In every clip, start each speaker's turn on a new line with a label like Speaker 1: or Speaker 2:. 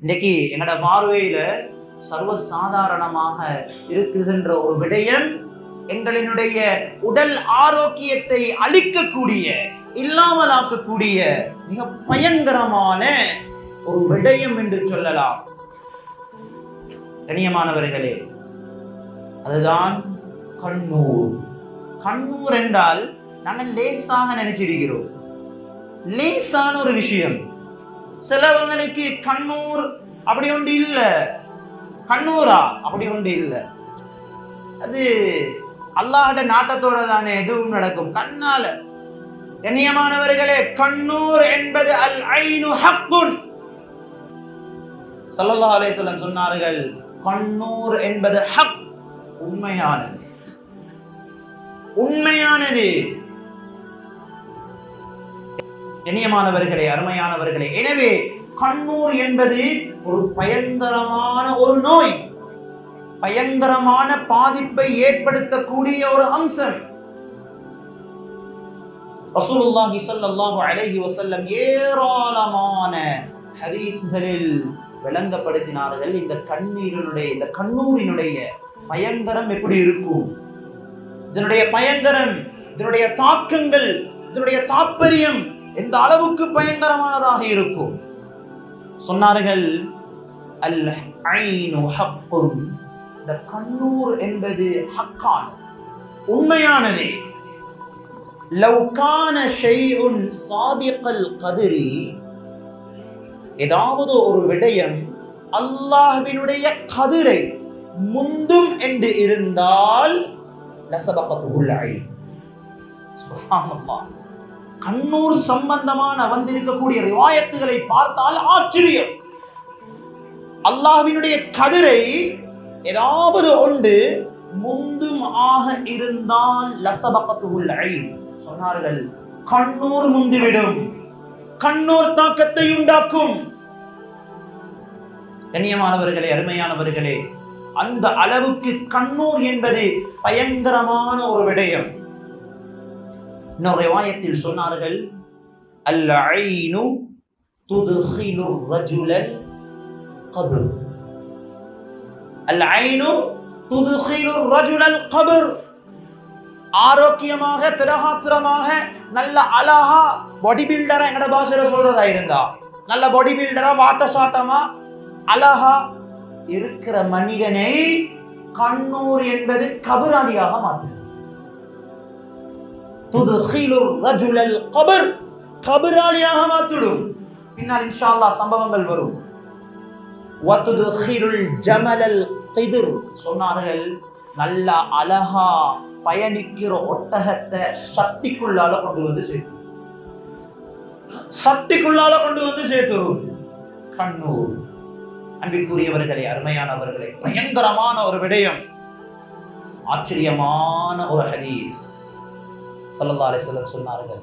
Speaker 1: இன்னைக்கு என்னோட பார்வையில சர்வ சாதாரணமாக இருக்குகின்ற ஒரு விடயம் எங்களினுடைய உடல் ஆரோக்கியத்தை அளிக்கக்கூடிய இல்லாமலாக்கக்கூடிய மிக பயங்கரமான ஒரு விடயம் என்று சொல்லலாம். கண்ணியமானவர்களே அதுதான் கண்ணூர் கண்ணூர் என்றால் நாங்கள் லேசாக நினைச்சிருக்கிறோம். லேசான ஒரு விஷயம். சிலவங்களுக்கு கண்ணூர் அப்படி ஒன்று இல்ல. கண்ணூரா? அப்படி ஒன்று இல்ல. அது அல்லாஹ்ட நாட்டத்தோட தானே எதுவும் நடக்கும். கண்ணால. கண்ணியமானவர்களே கண்ணூர் என்பது அல் ஐனு ஹக்குன். சல்லல்லா அலைஹி வஸல்லம் சொன்னார்கள் கண்ணூர் என்பது ஹக் உண்மையானது. உண்மையானது. இனியமானவர்களே அருமையானவர்களே. எனவே கண்ணூர் என்பது ஒரு பயங்கரமான ஒரு நோய். பயங்கரமான பாதிப்பை ஏற்படுத்தக்கூடிய ஒரு அம்சம். ரசூலுல்லாஹி ஸல்லல்லாஹு அலைஹி வஸல்லம் ஏராளமான ஹதீஸ்களில் விளங்கப்படுத்தினார்கள். இந்த கண்ணீரினுடைய இந்த கண்ணூரினுடைய பயங்கரம் எப்படி இருக்கும்? இதனுடைய பயங்கரம் இதனுடைய தாக்கங்கள் இதனுடைய தாற்பயம் எந்த அளவுக்கு பயங்கரமானதாக இருக்கும். சொன்னார்கள் அல் ஐனு ஹக்குன் இந்த கண்ணூர் என்பது ஹக்கான உண்மையானதே. லவ் கான ஷைஉன் சாபிகல் கதிரி. ஏதாவது ஒரு விடயம் அல்லாஹ்வினுடைய கதிரை முந்தும் என்று இருந்தால் லசபகத்துல் உள்ளாய் கண்ணூர் சம்பந்தமான வந்திருக்கக்கூடிய ரிவாயத்துகளை பார்த்தால் ஆச்சரியம். அல்லாஹ்வினுடைய கதிரை ஏதாவது ஒன்று முந்தும் ஆக இருந்தால் லசபகத்துல் ஐன் சொன்னார்கள் கண்ணூர் முந்திவிடும். கண்ணூர் தாக்கத்தை உண்டாக்கும். கண்ணியமானவர்களே அருமையானவர்களே அந்த அளவுக்கு கண்ணூர் என்பது பயங்கரமான ஒரு விடயம். இன்னொரு ரிவாயத்தில் சொன்னார்கள் அல் ஐனு துதுஹிலு ரஜுலல் கபர் அல் ஐனு துதுஹிலு ரஜுலல் கபர் ஆரோக்கியமாக திரகாத்திரமாக நல்ல அழகா பாடி பில்டரா எங்கட பாஷையில சொல்றதா இருந்தா? நல்ல பாடி பில்டரா வாட்ட சாட்டமா அழகா இருக்கிற மனிதனை கண்ணூர் என்பது கபராளியாக மாற்றுகிறது. கபர். கபராளியாக மாத்திடும். பின்னால் இன்ஷா அல்லா சம்பவங்கள் வரும். ஜமலல் கிதுர். சொன்னார்கள் நல்ல அழகா பயணிக்கிற ஒட்டகத்தை சக்திக்குள்ளால கொண்டு வந்து சேர்த்து சக்திக்குள்ளால கொண்டு வந்து சேர்த்துரும். கண்ணூர். அன்பிற்குரியவர்களே அருமையானவர்களே பயங்கரமான ஒரு விடயம். ஆச்சரியமான ஒரு ஹதீஸ். ஸல்லல்லாஹு அலைஹி சொன்னார்கள்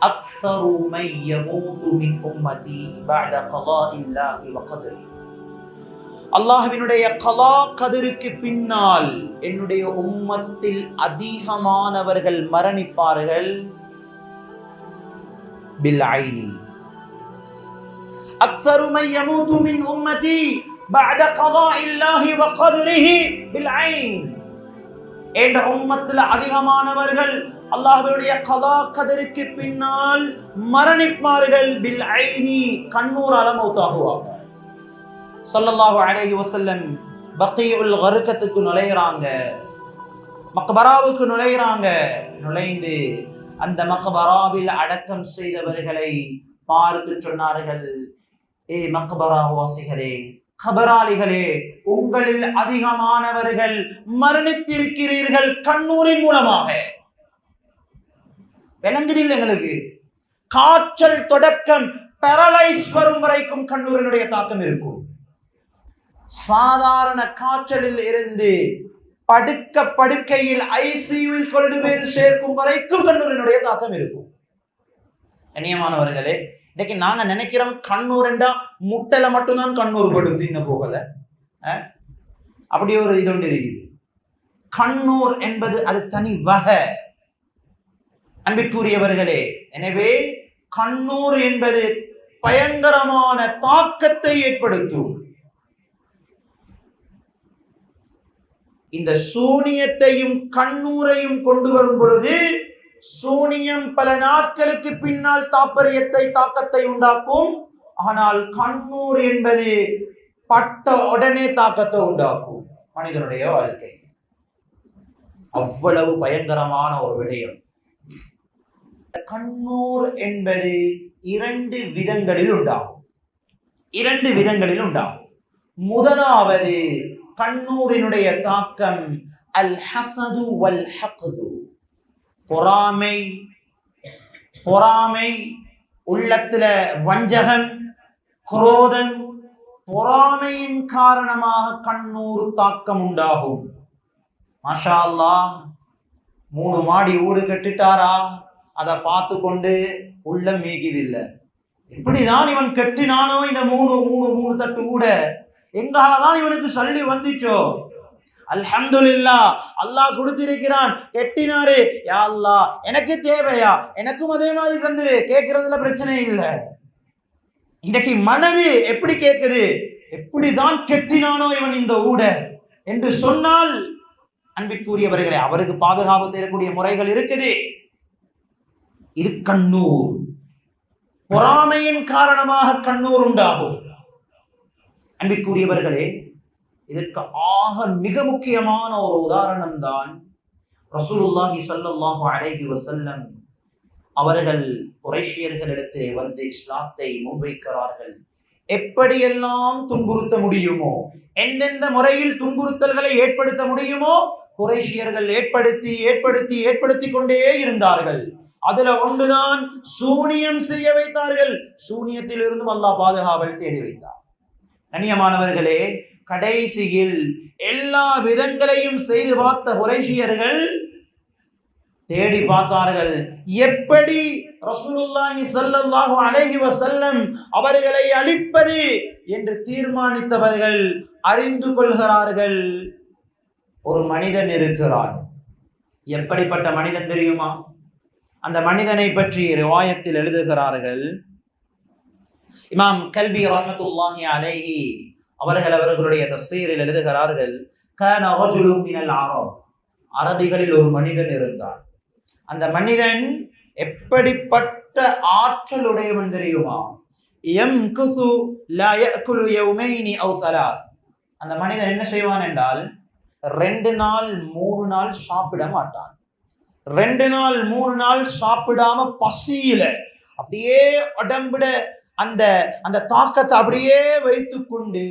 Speaker 1: அக்ஸரு மை மின் உம்மதி பஅத கலாஇல்லாஹி வ கத்ரி அல்லாஹ்வினுடைய கலா கதிருக்கு பின்னால் என்னுடைய உம்மத்தில் அதிகமானவர்கள் மரணிப்பார்கள். பில் ஐனி அக்ஸரு மையமூது மின் உம்மதி பஅத கலாஇல்லாஹி வ கதரிஹி பில் ஐன் என்ற உம்மத்தில் அதிகமானவர்கள் அல்லாஹுடைய கலா கதருக்கு பின்னால் மரணிப்பார்கள். பில் ஐனி கண்ணூர் அலமௌத்தாகுவாங்க சொல்லல்லாஹு அழகி வசல்லம் பக்தியுல் வருக்கத்துக்கு நுழையிறாங்க. மக்பராவுக்கு நுழையிறாங்க. நுழைந்து அந்த மக்பராவில் அடக்கம் செய்தவர்களை பார்த்து சொன்னார்கள். ஏ மக்பரா வாசிகளே கபராளிகளே உங்களில் அதிகமானவர்கள் மரணித்திருக்கிறீர்கள் கண்ணூரின் மூலமாக. விளங்குதில்லை எங்களுக்கு. காய்ச்சல் தொடக்கம் பெரலைஸ் வரும் வரைக்கும் கண்ணூரினுடைய தாக்கம் இருக்கும். சாதாரண காய்ச்சலில் இருந்து படுக்க படுக்கையில் ஐசியூவில் கொண்டு பேர் சேர்க்கும் வரைக்கும் கண்ணூரினுடைய தாக்கம் இருக்கும். கண்ணியமானவர்களே இன்னைக்கு நாங்க நினைக்கிறோம் கண்ணூர் என்றா முட்டையில மட்டும்தான் கண்ணூர் படும் தின்ன போகல. அப்படி ஒரு இது ஒன்று இருக்குது. கண்ணூர் என்பது அது தனி வகை. அன்பிற்குரியவர்களே எனவே கண்ணூர் என்பது பயங்கரமான தாக்கத்தை ஏற்படுத்தும். இந்த சூனியத்தையும் கண்ணூரையும் கொண்டு வரும் பொழுது சூனியம் பல நாட்களுக்கு பின்னால் தாப்பரியத்தை தாக்கத்தை உண்டாக்கும். ஆனால் கண்ணூர் என்பது பட்ட உடனே தாக்கத்தை உண்டாக்கும். மனிதனுடைய வாழ்க்கை. அவ்வளவு பயங்கரமான ஒரு விடயம். கண்ணூர் என்பது இரண்டு விதங்களில் உண்டாகும் இரண்டு விதங்களில் உண்டாகும் முதலாவது கண்ணூரினுடைய தாக்கம் அல் ஹசது வல் ஹக்து பொறாமை பொறாமை உள்ளத்துல வஞ்சகம் குரோதம் பொறாமையின் காரணமாக கண்ணூர் தாக்கம் உண்டாகும் மஷா அல்லா மூணு மாடி ஊடு கட்டுட்டாரா அதை பார்த்து கொண்டு உள்ள மீகிதில்லை. எப்படிதான் இவன் கெட்டினானோ? இந்த மூணு மூணு மூணு தட்டு ஊட எங்காலதான் இவனுக்கு சல்லி வந்துச்சோ? அல்ஹம்துல்லா அல்லாஹ் கொடுத்திருக்கிறான். கெட்டினாரு யா அல்லாஹ் எனக்கு தேவையா? எனக்கும் அதே மாதிரி தந்துரு. கேட்கறதுல பிரச்சனை இல்லை. இன்றைக்கு மனது எப்படி கேட்குது எப்படிதான் கெட்டினானோ இவன் இந்த ஊட? என்று சொன்னால் அன்பிற்குரியவர்களே அவருக்கு பாதுகாப்பு தரக்கூடிய முறைகள் இருக்குது. இது கண்ணூர் பொறாமையின் காரணமாக கண்ணூர் உண்டாகும். அன்பிற்குரியவர்களே இதற்கு ஆக மிக முக்கியமான ஒரு உதாரணம் தான் ரசூலுல்லாஹி சல்லாஹு அலைஹி வசல்லம் அவர்கள் குறைஷியர்களிடத்திலே வந்து இஸ்லாத்தை முன்வைக்கிறார்கள். எப்படியெல்லாம் துன்புறுத்த முடியுமோ எந்தெந்த முறையில் துன்புறுத்தல்களை ஏற்படுத்த முடியுமோ குறைஷியர்கள் ஏற்படுத்தி ஏற்படுத்தி ஏற்படுத்தி கொண்டே இருந்தார்கள். அதுல ஒன்றுதான் சூனியம் செய்ய வைத்தார்கள். சூனியத்தில் இருந்தும் அல்லாஹ் பாதுகாவல் தேடி வைத்தார் கண்ணியமானவர்களே கடைசியில் எல்லா விதங்களையும் செய்து பார்த்த குறைஷியர்கள் தேடி பார்த்தார்கள். எப்படி ரசூலுல்லாஹி சல்லல்லாஹு அலைஹி வஸல்லம் அவர்களை அழிப்பது என்று தீர்மானித்தவர்கள் அறிந்து கொள்கிறார்கள். ஒரு மனிதன் இருக்கிறான். எப்படிப்பட்ட மனிதன் தெரியுமா? அந்த மனிதனை பற்றி ரிவாயத்தில் எழுதுகிறார்கள். இமாம் கல்வி ரஹமத்துல்லாஹி அலைஹி அவர்கள் அவர்களுடைய தஃசீரில் எழுதுகிறார்கள் கான மினல் அரப் அரபிகளில் ஒரு மனிதன் இருந்தான். அந்த மனிதன் எப்படிப்பட்ட ஆற்றலுடையவன் தெரியுமா? எம் குசு லா யஅகுலு யௌமைனி அவு சலாஸ் அந்த மனிதன் என்ன செய்வான் என்றால் ரெண்டு நாள் மூணு நாள் சாப்பிட மாட்டான். ரெண்டு நாள் மூணு நாள் சாப்பிடாம பசியில அப்படியே உடம்புட அந்த அந்த தாக்கத்தை அப்படியே வைத்துக்கொண்டு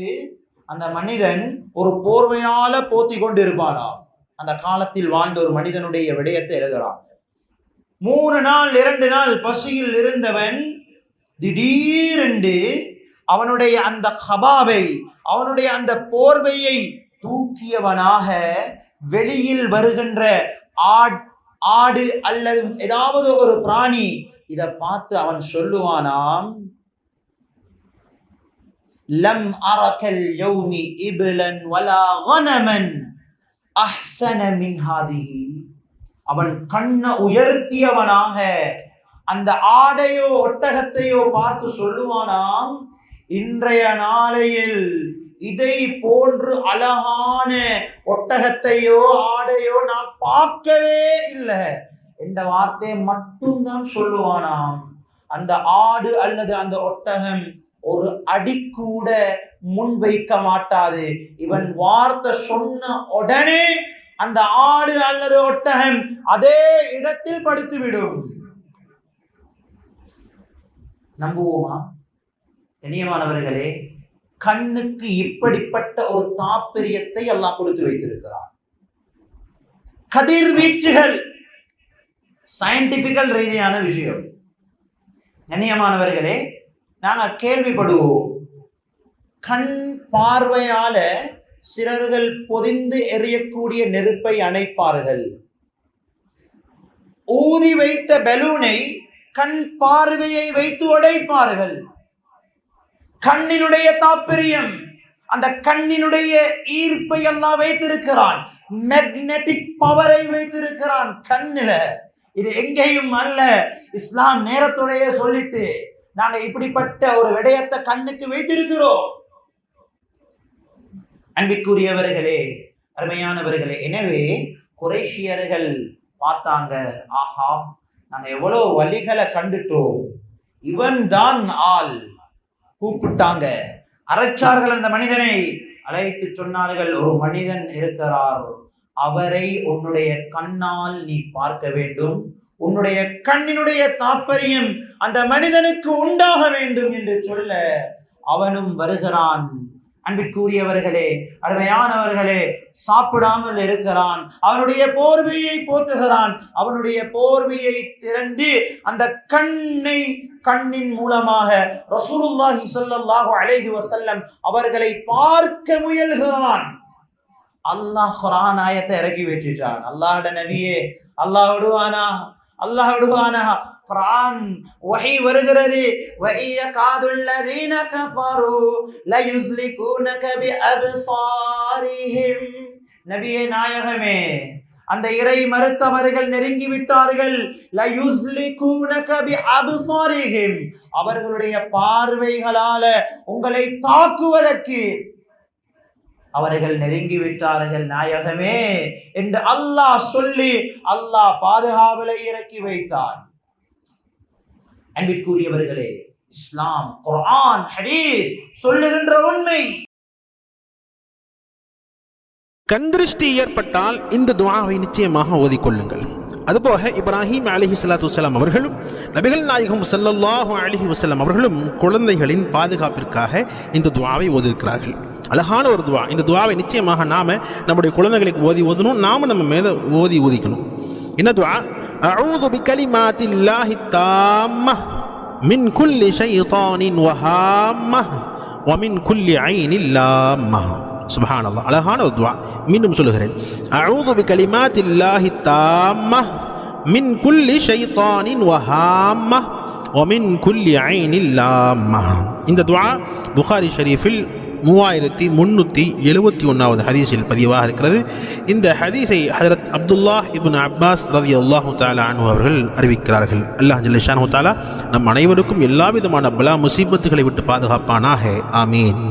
Speaker 1: அந்த மனிதன் ஒரு போர்வையால போத்தி கொண்டு இருப்பானாம் அந்த காலத்தில் வாழ்ந்த ஒரு மனிதனுடைய விடயத்தை எழுதுறான். மூணு நாள் இரண்டு நாள் பசியில் இருந்தவன் திடீரென்று அவனுடைய அந்த ஹபாவை அவனுடைய அந்த போர்வையை தூக்கியவனாக வெளியில் வருகின்ற ஆட் ஆடு அல்லது ஏதாவது ஒரு பிராணி இதை பார்த்து அவன் சொல்லுவானாம் லம் அரக்கல் யௌமி இபிலன் வலா கனமன் அஹ்சன மின் ஹாதிஹி அவன் கண்ணை உயர்த்தியவனாக அந்த ஆடையோ ஒட்டகத்தையோ பார்த்து சொல்லுவானாம் இன்றைய நாளையில் இதை போன்று அழகான ஒட்டகத்தையோ ஆடையோ நான் பார்க்கவே இல்லை. என்ற வார்த்தையை மட்டும்தான் சொல்லுவானாம். அந்த ஆடு அல்லது அந்த ஒட்டகம் ஒரு அடி கூட முன் வைக்க மாட்டாது. இவன் வார்த்தை சொன்ன உடனே அந்த ஆடு அல்லது ஒட்டகம் அதே இடத்தில் படுத்து விடும் நம்புவோமா? கண்ணியமானவர்களே கண்ணுக்கு இப்படிப்பட்ட ஒரு தாற்பயத்தை எல்லாம் கொடுத்து வைத்திருக்கிறார் கதிர்வீச்சுகள் சயின்டிபிக்கல் ரீதியான விஷயம். கண்ணியமானவர்களே நாங்க கேள்விப்படுவோம். கண் பார்வையால சிலர்கள் பொதிந்து எறியக்கூடிய நெருப்பை அணைப்பார்கள். ஊதி வைத்த பலூனை கண் பார்வையை வைத்து உடைப்பார்கள். கண்ணினுடைய தாற்பயம் அந்த கண்ணினுடைய ஈர்ப்பை எல்லாம் வைத்திருக்கிறான். மேக்னெட்டிக் பவரை வைத்திருக்கிறான் கண்ணில. இது எங்கேயும் அல்ல. இஸ்லாம் நேரத்துடைய சொல்லிட்டு நாங்க இப்படிப்பட்ட ஒரு விடயத்தை கண்ணுக்கு வைத்திருக்கிறோம். அன்பிற்குரியவர்களே அருமையானவர்களே எனவே குறைஷியர்கள் பார்த்தாங்க ஆஹா நாங்க எவ்வளவு வழிகளை கண்டுட்டோம். இவன் தான் ஆள். கூப்பிட்டாங்க. அரைச்சார்கள் அந்த மனிதனை. அழைத்து சொன்னார்கள் ஒரு மனிதன் இருக்கிறார். அவரை உன்னுடைய கண்ணால் நீ பார்க்க வேண்டும். உன்னுடைய கண்ணினுடைய தாற்பயம் அந்த மனிதனுக்கு உண்டாக வேண்டும் என்று சொல்ல அவனும் வருகிறான். அன்பிற்குரியவர்களே அருமையானவர்களே சாப்பிடாமல் இருக்கிறான். அவனுடைய போர்வையை போத்துகிறான் அவனுடைய போர்வையை திறந்து அந்த கண்ணை கண்ணின் மூலமாக ரசூலுல்லாஹி ஸல்லல்லாஹு அலைஹி வசல்லம் அவர்களை பார்க்க முயல்கிறான். அல்லாஹ் குரான் ஆயத்தை இறக்கி வச்சிட்டான். அல்லாஹ்ட நபியே அல்லாஹ் விடுவானா? அல்லாஹ் விடுவானா? குரான் வஹி வருகிறது வஹிய காதுல்லதீன கஃபரு லயுஸ்லிகூனக பிஅப்சாரிஹிம் நபியே நாயகமே அந்த இறை மறுத்தவர்கள் நெருங்கி விட்டார்கள் அவர்களுடைய பார்வைகளால உங்களை தாக்குவதற்கு அவர்கள் நெருங்கி விட்டார்கள் நாயகமே என்று அல்லாஹ் சொல்லி அல்லாஹ் பாதுகாவலை இறக்கி வைத்தான் அன்பிற்குரியவர்களே இஸ்லாம் குரான் ஹதீஸ் சொல்லுகின்ற உண்மை.
Speaker 2: கந்திருஷ்டி ஏற்பட்டால் இந்த துவாவை நிச்சயமாக ஓதிக்கொள்ளுங்கள். அதுபோக இப்ராஹிம் அலிஹி சலாத்து வசலாம் அவர்களும் நபிகள் நாயகம் சல்லல்லாஹு அலிஹி வசல்லம் அவர்களும் குழந்தைகளின் பாதுகாப்பிற்காக இந்த துவாவை ஓதிருக்கிறார்கள் அழகான ஒரு துவா இந்த துவாவை நிச்சயமாக நாம நம்முடைய குழந்தைகளுக்கு ஓதி ஓதணும் நாம நம்ம மேலே ஓதி ஊதிக்கணும் என்ன துவா அஊது பிகலிமாத்தில்லாஹி தாம்ம மின் குல்லி ஷைத்தானின் வஹாம்ம ومن كل عين لامة சுபஹான் அல்லாஹ் அழகான ஒரு துவா மீண்டும் சொல்லுகிறேன் அஊது பி கலிமாத்தில்லாஹி தாம்ம மின் குல்லி ஷைத்தானின் வஹாம்ம ஒமின் குல்லி ஐனில் லாம்ம இந்த துவா புகாரி ஷரீஃபில் மூவாயிரத்தி முன்னூற்றி எழுபத்தி ஒன்றாவது ஹதீஸில் பதிவாக இருக்கிறது. இந்த ஹதீஸை ஹதரத் அப்துல்லா இபின் அப்பாஸ் ரதி அல்லாஹு தாலா அனு அவர்கள் அறிவிக்கிறார்கள். அல்லாஹ் ஜல்லிஷானு தாலா நம் அனைவருக்கும் எல்லா விதமான பலா முசீபத்துகளை விட்டு பாதுகாப்பானாக. ஆமீன்.